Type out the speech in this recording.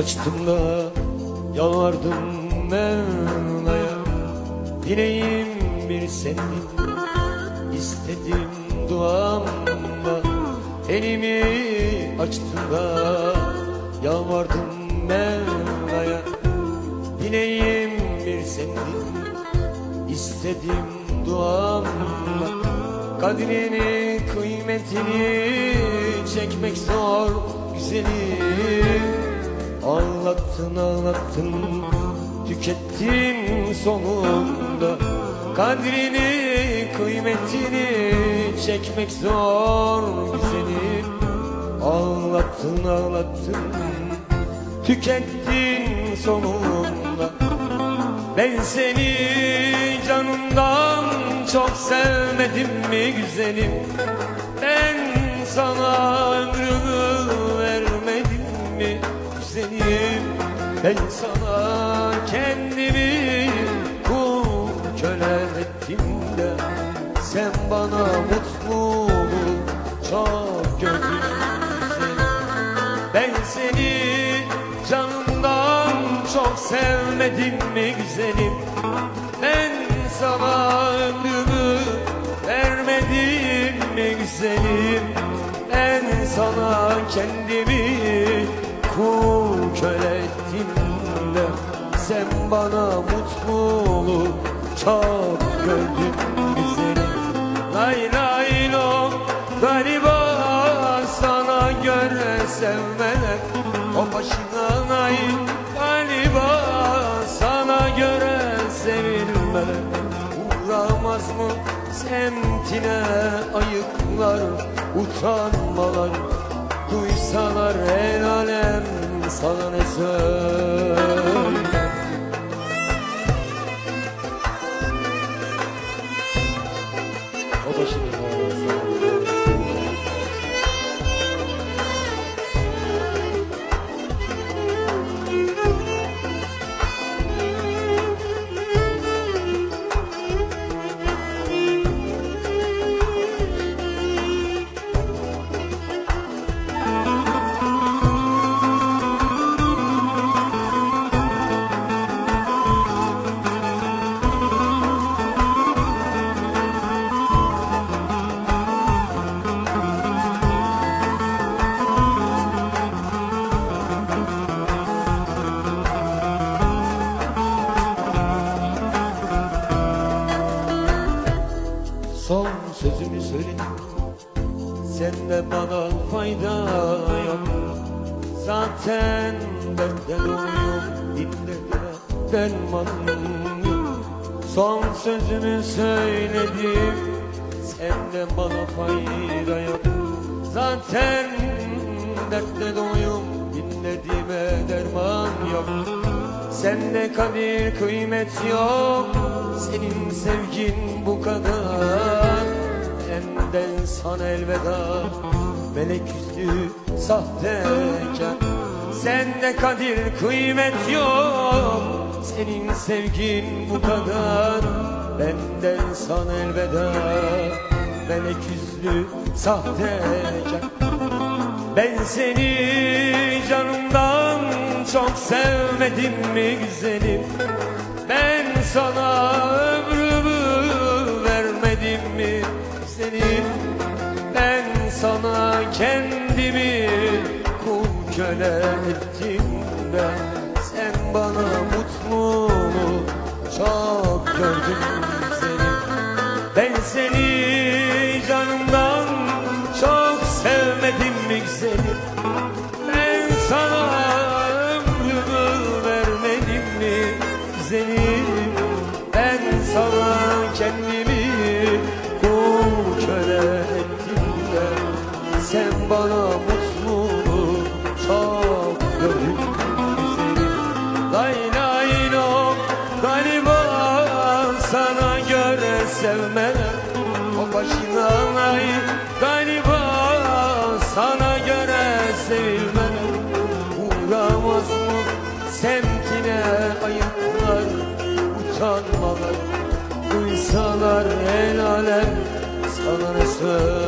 açtım da yalvardım Mevla'ya. Dileğim bir senin istedim duamda. Elimi açtım da yalvardım Mevla'ya. Dileğim bir senin istedim duamla Kadrini kıymetini çekmek zor güzelim Ağlattın ağlattın tükettin sonunda. Kadrini kıymetini çekmek zor güzelim Ağlattın ağlattın tükettin sonunda. Ben seni canımdan çok sevmedim mi güzelim? Ben sana ömrümü güzelim Ben sana kendimi kul köle ettim de Sen bana mutluluğu çok gördün ben seni canımdan çok sevmedim mi güzelim? Ben sana ömrümü vermedim mi güzelim? Ben sana kendimi bana mutluluğu çok gördün güzelim Lay lay lo galiba sana göre sevmeler O başına nay galiba sana göre sevilmeler Uğramaz mı semtine ayıplar utanmalar? Duysalar el alem sana ne söyler O başına Sözümü söyledim Sende bana fayda yok. Zaten benden uyum Dinlediler dermanım yok. Son sözümü söyledim. Sende bana fayda yok. Zaten dertte doyum Dinlediğime derman yok. Sende kadir kıymet yok. Senin sevgin bu kadar Benden sana elveda Melek yüzlü sahtekar Sende kadir kıymet yok Senin sevgin bu kadar. Benden sana elveda Melek yüzlü sahtekar ben seni canımdan çok sevmedim mi güzelim? Ben sana ömrümü güzelim Ben sana kendimi kul köle ettim de Sen bana mutluluğu çok gördün güzelim ben seni Ananı sığ